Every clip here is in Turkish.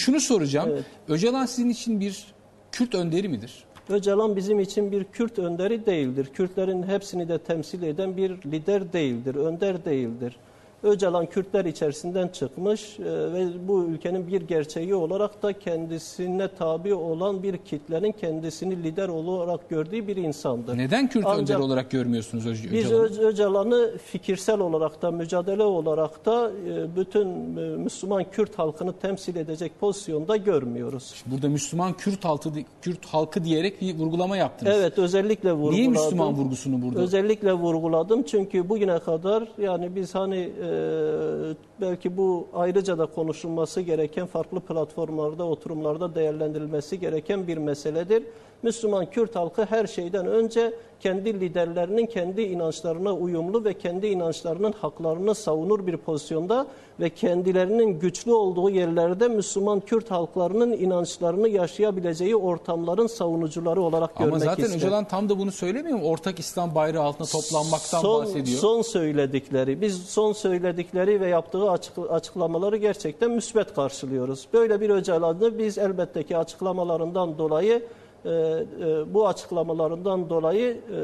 şunu soracağım. Evet. Öcalan sizin için bir Kürt önderi midir? Öcalan bizim için bir Kürt önderi değildir. Kürtlerin hepsini de temsil eden bir lider değildir, önder değildir. Öcalan Kürtler içerisinden çıkmış e, ve bu ülkenin bir gerçeği olarak da kendisine tabi olan bir kitlenin kendisini lider olarak gördüğü bir insandır. Neden Kürt Ancak- önderi olarak görmüyorsunuz Ö- Biz Öcalan'ı? Ö- Öcalan'ı fikirsel olarak da mücadele olarak da e, bütün e, Müslüman Kürt halkını temsil edecek pozisyonda görmüyoruz. Burada Müslüman Kürt halkı, Kürt halkı diyerek bir vurgulama yaptınız. Evet özellikle vurguladım. Niye Müslüman vurgusunu burada? Özellikle vurguladım çünkü bugüne kadar yani biz hani e, belki bu ayrıca da konuşulması gereken farklı platformlarda, oturumlarda değerlendirilmesi gereken bir meseledir. Müslüman Kürt halkı her şeyden önce kendi liderlerinin kendi inançlarına uyumlu ve kendi inançlarının haklarını savunur bir pozisyonda ve kendilerinin güçlü olduğu yerlerde Müslüman Kürt halklarının inançlarını yaşayabileceği ortamların savunucuları olarak Ama görmek zaten ister. Öcalan tam da bunu söylemiyor mu? Ortak İslam bayrağı altında toplanmaktan son, bahsediyor. Son söyledikleri, biz son söyledikleri ve yaptığı açık, açıklamaları gerçekten müsbet karşılıyoruz. Böyle bir Öcalan'ı biz elbette ki açıklamalarından dolayı e, e, bu açıklamalarından dolayı e,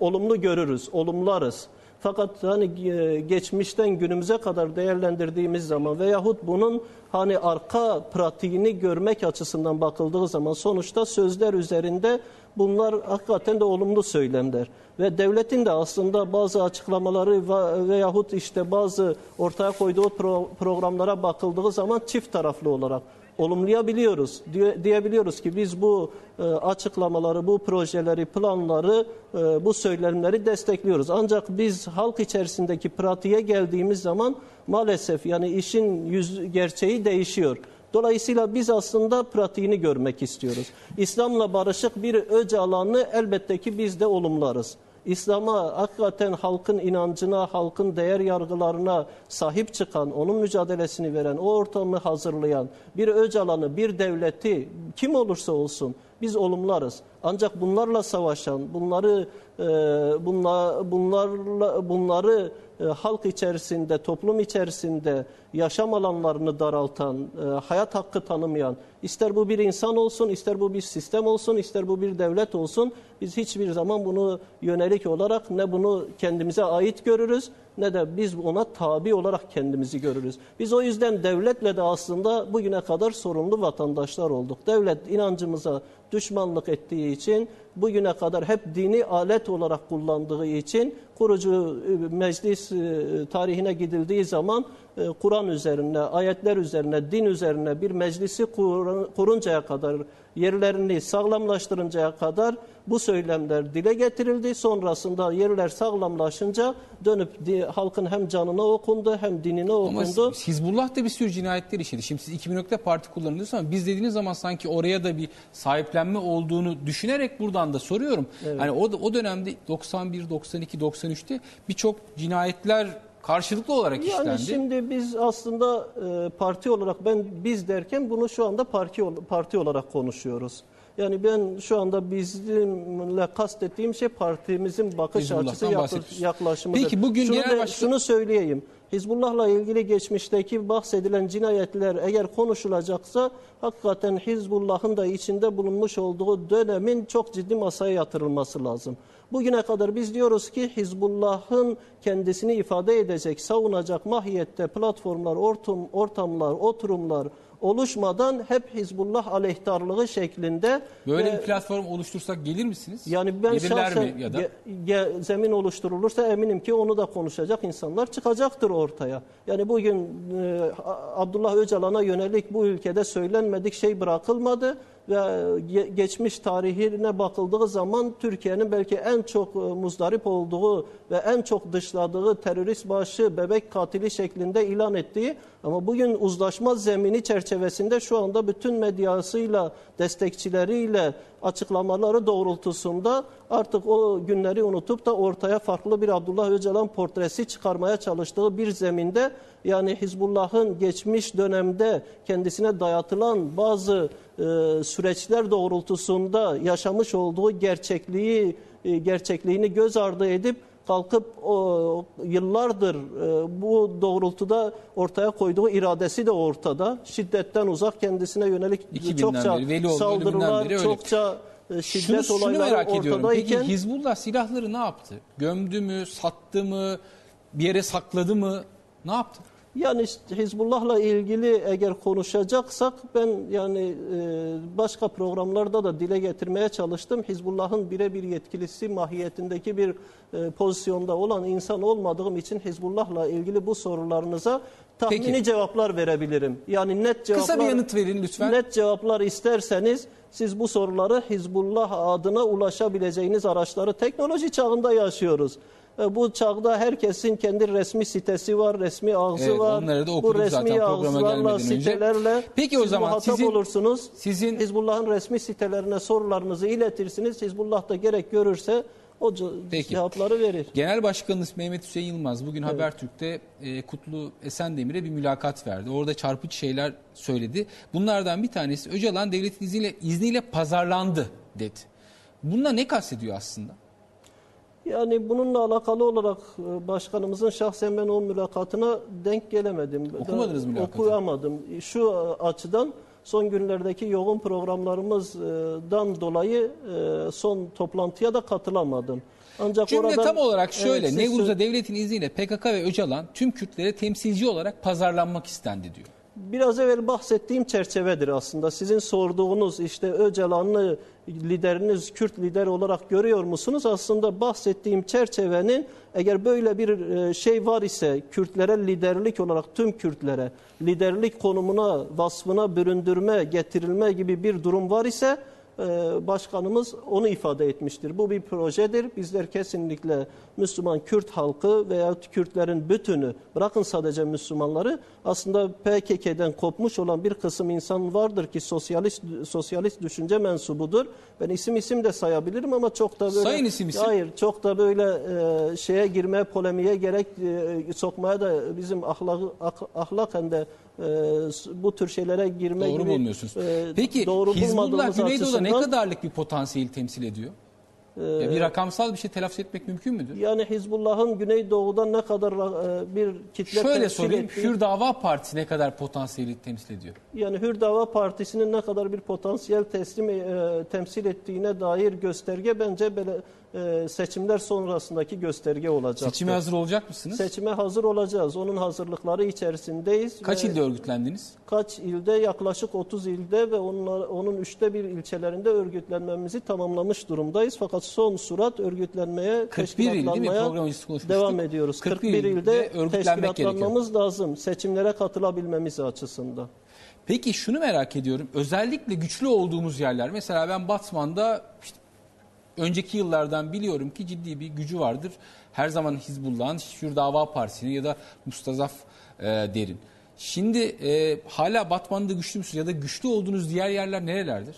olumlu görürüz, olumlarız. Fakat hani e, geçmişten günümüze kadar değerlendirdiğimiz zaman veyahut bunun hani arka pratiğini görmek açısından bakıldığı zaman sonuçta sözler üzerinde bunlar hakikaten de olumlu söylemler. Ve devletin de aslında bazı açıklamaları ve- veyahut işte bazı ortaya koyduğu pro- programlara bakıldığı zaman çift taraflı olarak olumlayabiliyoruz. Diye- Diyebiliyoruz ki biz bu e, açıklamaları, bu projeleri, planları, e, bu söylemleri destekliyoruz. Ancak biz halk içerisindeki pratiğe geldiğimiz zaman maalesef yani işin yüz, gerçeği değişiyor. Dolayısıyla biz aslında pratiğini görmek istiyoruz. İslam'la barışık bir Öcalan'ı elbette ki biz de olumlarız. İslam'a hakikaten halkın inancına, halkın değer yargılarına sahip çıkan, onun mücadelesini veren, o ortamı hazırlayan bir Öcalan'ı, bir devleti kim olursa olsun biz olumlarız. Ancak bunlarla savaşan, bunları e, bunla, bunlarla bunları e, halk içerisinde, toplum içerisinde yaşam alanlarını daraltan, e, hayat hakkı tanımayan, ister bu bir insan olsun, ister bu bir sistem olsun, ister bu bir devlet olsun, biz hiçbir zaman bunu yönelik olarak ne bunu kendimize ait görürüz, ne de biz ona tabi olarak kendimizi görürüz. Biz o yüzden devletle de aslında bugüne kadar sorumlu vatandaşlar olduk. Devlet inancımıza düşmanlık ettiği için bugüne kadar hep dini alet olarak kullandığı için kurucu e, meclis e, tarihine gidildiği zaman e, Kur'an üzerine, ayetler üzerine, din üzerine bir meclisi kur- kuruncaya kadar, yerlerini sağlamlaştırıncaya kadar bu söylemler dile getirildi. Sonrasında yerler sağlamlaşınca dönüp di- halkın hem canına okundu hem dinine Ama okundu. Hizbullah da bir sürü cinayetler işledi. Şimdi siz 2000'de parti kullanıyorsunuz ama biz dediğiniz zaman sanki oraya da bir sahiplenme olduğunu düşünerek buradan da soruyorum. Hani o, o dönemde 91, 92, 93'te birçok cinayetler karşılıklı olarak Yani işlendi. şimdi biz aslında e, parti olarak ben biz derken bunu şu anda parti parti olarak konuşuyoruz. Yani ben şu anda bizimle kastettiğim şey partimizin bakış açısı yaklaşımıdır. Peki bugün şunu, genel başkan- şunu söyleyeyim. Hizbullah'la ilgili geçmişteki bahsedilen cinayetler eğer konuşulacaksa hakikaten Hizbullah'ın da içinde bulunmuş olduğu dönemin çok ciddi masaya yatırılması lazım. Bugüne kadar biz diyoruz ki Hizbullah'ın kendisini ifade edecek, savunacak mahiyette platformlar, ortam, ortamlar, oturumlar oluşmadan hep Hizbullah aleyhtarlığı şeklinde Böyle ve- bir platform oluştursak gelir misiniz? yani ben Gelirler şahsen mi ya da? ge- ge- zemin oluşturulursa eminim ki onu da konuşacak insanlar çıkacaktır ortaya. Yani bugün e, Abdullah Öcalan'a yönelik bu ülkede söylenmedik şey bırakılmadı ve ge- geçmiş tarihine bakıldığı zaman Türkiye'nin belki en çok e, muzdarip olduğu ve en çok dışladığı terörist başı, bebek katili şeklinde ilan ettiği ama bugün uzlaşma zemini çerçevesinde şu anda bütün medyasıyla, destekçileriyle açıklamaları doğrultusunda artık o günleri unutup da ortaya farklı bir Abdullah Öcalan portresi çıkarmaya çalıştığı bir zeminde yani Hizbullah'ın geçmiş dönemde kendisine dayatılan bazı e, süreçler doğrultusunda yaşamış olduğu gerçekliği e, gerçekliğini göz ardı edip kalkıp o yıllardır e, bu doğrultuda ortaya koyduğu iradesi de ortada. Şiddetten uzak kendisine yönelik 2000'den çokça beri, ölümünden saldırılar, beri çokça e, şiddet Şunu, şunu olayları merak ediyorum. ortadayken Peki Hizbullah silahları ne yaptı? Gömdü mü, sattı mı, bir yere sakladı mı? Ne yaptı? Yani işte Hizbullah'la ilgili eğer konuşacaksak ben yani e, başka programlarda da dile getirmeye çalıştım. Hizbullah'ın birebir yetkilisi mahiyetindeki bir e, pozisyonda olan insan olmadığım için Hizbullah'la ilgili bu sorularınıza tahmini Peki. cevaplar verebilirim. Yani net cevaplar Kısa bir yanıt verin lütfen. Net cevaplar isterseniz siz bu soruları Hizbullah adına ulaşabileceğiniz araçları teknoloji çağında yaşıyoruz. E, Bu çağda herkesin kendi resmi sitesi var, resmi ağzı Evet, var. onları da Bu okuduk resmi zaten programa ağızlarla, sitelerle Peki o siz zaman sizin- olursunuz. sizin- Hizbullah'ın resmi sitelerine sorularınızı iletirsiniz. Hizbullah da gerek görürse o Peki. cevapları verir. Genel Başkanınız Mehmet Hüseyin Yılmaz bugün Habertürk'te e, Kutlu Esendemir'e bir mülakat verdi. Orada çarpıcı şeyler söyledi. Bunlardan bir tanesi Öcalan devletin izniyle, izniyle pazarlandı dedi. Bununla ne kastediyor aslında? Yani bununla alakalı olarak e, başkanımızın şahsen ben o mülakatına denk gelemedim. Okumadınız mülakatı? Okuyamadım. Şu e, açıdan son günlerdeki yoğun programlarımızdan dolayı e, son toplantıya da katılamadım. Ancak Cümle oradan, tam olarak şöyle. Evet, Nevruz'da devletin izniyle PKK ve Öcalan tüm Kürtlere temsilci olarak pazarlanmak istendi diyor. Biraz evvel bahsettiğim çerçevedir aslında. Sizin sorduğunuz işte Öcalan'ı lideriniz Kürt lider olarak görüyor musunuz? Aslında bahsettiğim çerçevenin eğer böyle bir e, şey var ise Kürtlere liderlik olarak tüm Kürtlere liderlik konumuna, vasfına büründürme, getirilme gibi bir durum var ise başkanımız onu ifade etmiştir. Bu bir projedir. Bizler kesinlikle Müslüman Kürt halkı veya Kürtlerin bütünü bırakın sadece Müslümanları aslında PKK'den kopmuş olan bir kısım insan vardır ki sosyalist sosyalist düşünce mensubudur. Ben isim isim de sayabilirim ama çok da böyle Sayın isim isim. Hayır, çok da böyle e, şeye girmeye, polemiğe gerek e, sokmaya da bizim ahlak ak- ahlaken de e, bu tür şeylere girme Doğru gibi bulmuyorsunuz. e, Peki doğru Hizbullah Güneydoğu'da ne kadarlık bir potansiyeli temsil ediyor? Ya bir rakamsal bir şey telaffuz etmek mümkün müdür? Yani Hizbullah'ın Güneydoğu'da ne kadar e, bir kitle Şöyle temsil sorayım. ettiği- Hür Dava Partisi ne kadar potansiyeli temsil ediyor? yani Hür Dava Partisi'nin ne kadar bir potansiyel teslim e, temsil ettiğine dair gösterge bence böyle, e, seçimler sonrasındaki gösterge olacak. Seçime hazır olacak mısınız? Seçime hazır olacağız. Onun hazırlıkları içerisindeyiz. Kaç ilde örgütlendiniz? Kaç ilde? Yaklaşık 30 ilde ve onlar, onun üçte bir ilçelerinde örgütlenmemizi tamamlamış durumdayız. Fakat son surat örgütlenmeye, 41 il değil mi? Program devam ediyoruz. 41, 41 ilde teşkilatlanmamız lazım. Seçimlere katılabilmemiz açısından. Peki şunu merak ediyorum. Özellikle güçlü olduğumuz yerler. Mesela ben Batman'da işte önceki yıllardan biliyorum ki ciddi bir gücü vardır. Her zaman Hizbullah'ın, Hür Dava Partisi'nin ya da Mustazaf e, derin. Şimdi e, hala Batman'da güçlü müsünüz ya da güçlü olduğunuz diğer yerler nerelerdir?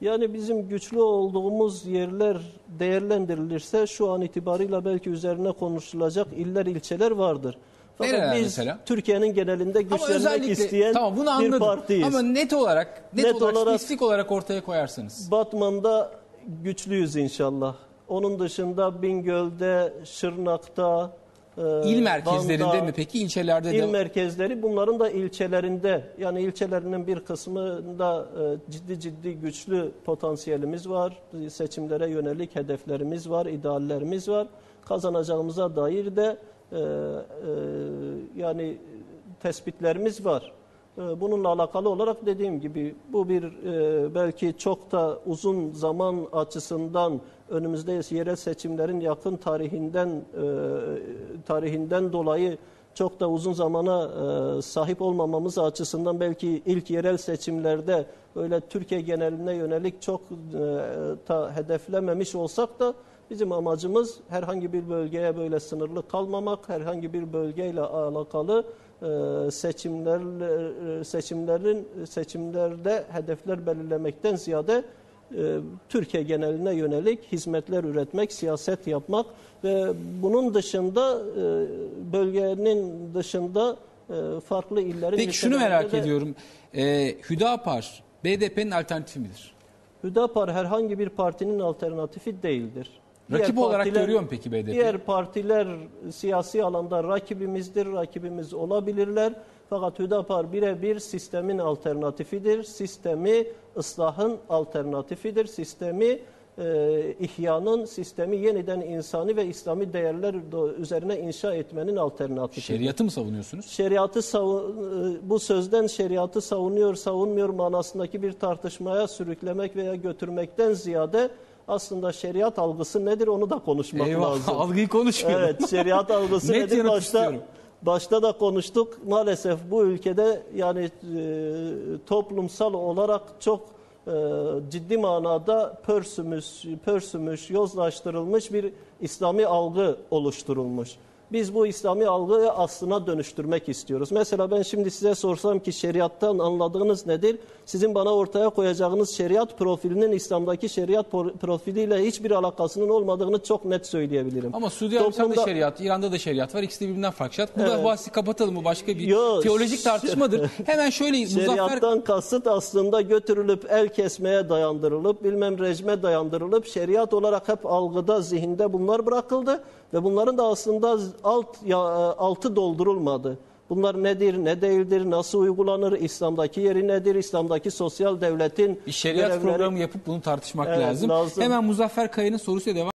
Yani bizim güçlü olduğumuz yerler değerlendirilirse şu an itibarıyla belki üzerine konuşulacak iller, ilçeler vardır. Fakat Nereler biz mesela? Türkiye'nin genelinde güçlenmek isteyen tamam bunu bir partiyiz. Ama net olarak net, Net olarak, olarak- spesifik olarak ortaya koyarsanız. Batman'da güçlüyüz inşallah. Onun dışında Bingöl'de, Şırnak'ta, e, İl merkezlerinde Van'da, mi peki ilçelerde İl de merkezleri bunların da ilçelerinde yani ilçelerinin bir kısmında e, ciddi ciddi güçlü potansiyelimiz var. Seçimlere yönelik hedeflerimiz var, ideallerimiz var. Kazanacağımıza dair de e, e, yani tespitlerimiz var. E, Bununla alakalı olarak dediğim gibi bu bir e, belki çok da uzun zaman açısından önümüzde yerel seçimlerin yakın tarihinden e, tarihinden dolayı çok da uzun zamana e, sahip olmamamız açısından belki ilk yerel seçimlerde öyle Türkiye geneline yönelik çok e, hedeflememiş olsak da bizim amacımız herhangi bir bölgeye böyle sınırlı kalmamak, herhangi bir bölgeyle alakalı seçimler e, seçimlerin seçimlerde hedefler belirlemekten ziyade e, Türkiye geneline yönelik hizmetler üretmek, siyaset yapmak ve bunun dışında e, bölgenin dışında e, farklı illerin Peki şunu merak de ediyorum. Ee, Hüdapar BDP'nin alternatifi midir? Hüdapar herhangi bir partinin alternatifi değildir. Diğer Rakip olarak partiler- görüyor mu peki BDP? Diğer partiler siyasi alanda rakibimizdir, rakibimiz olabilirler. Fakat Hüdapar birebir sistemin alternatifidir. Sistemi ıslahın alternatifidir. Sistemi e, ihyanın, sistemi yeniden insani ve İslami değerler üzerine inşa etmenin alternatifidir. Şeriatı mı savunuyorsunuz? Şeriatı savu- e, bu sözden şeriatı savunuyor, savunmuyor manasındaki bir tartışmaya sürüklemek veya götürmekten ziyade aslında şeriat algısı nedir onu da konuşmak Eyvah lazım. algıyı konuşmayalım. Evet, şeriat algısı Net nedir? Başta istiyorum. başta da konuştuk. Maalesef bu ülkede yani e, toplumsal olarak çok e, ciddi manada pörsümüş, pörsümüş, yozlaştırılmış bir İslami algı oluşturulmuş. Biz bu İslami algıyı aslına dönüştürmek istiyoruz. Mesela ben şimdi size sorsam ki şeriattan anladığınız nedir? Sizin bana ortaya koyacağınız şeriat profilinin İslam'daki şeriat profiliyle hiçbir alakasının olmadığını çok net söyleyebilirim. Ama Suudi Arabistan'da Toplumda- şeriat, İran'da da şeriat var. İkisi de birbirinden farklı. Bu da Evet. bahsi kapatalım. Bu başka bir Yo, teolojik tartışmadır. Hemen şöyle Muzaffer Şeriattan kasıt aslında götürülüp el kesmeye dayandırılıp bilmem rejime dayandırılıp şeriat olarak hep algıda zihinde bunlar bırakıldı ve bunların da aslında alt ya, altı doldurulmadı. Bunlar nedir, ne değildir, nasıl uygulanır, İslam'daki yeri nedir, İslam'daki sosyal devletin bir şeriat görevleri- programı yapıp bunu tartışmak Evet, lazım. lazım. Hemen Muzaffer Kaya'nın sorusuyla devam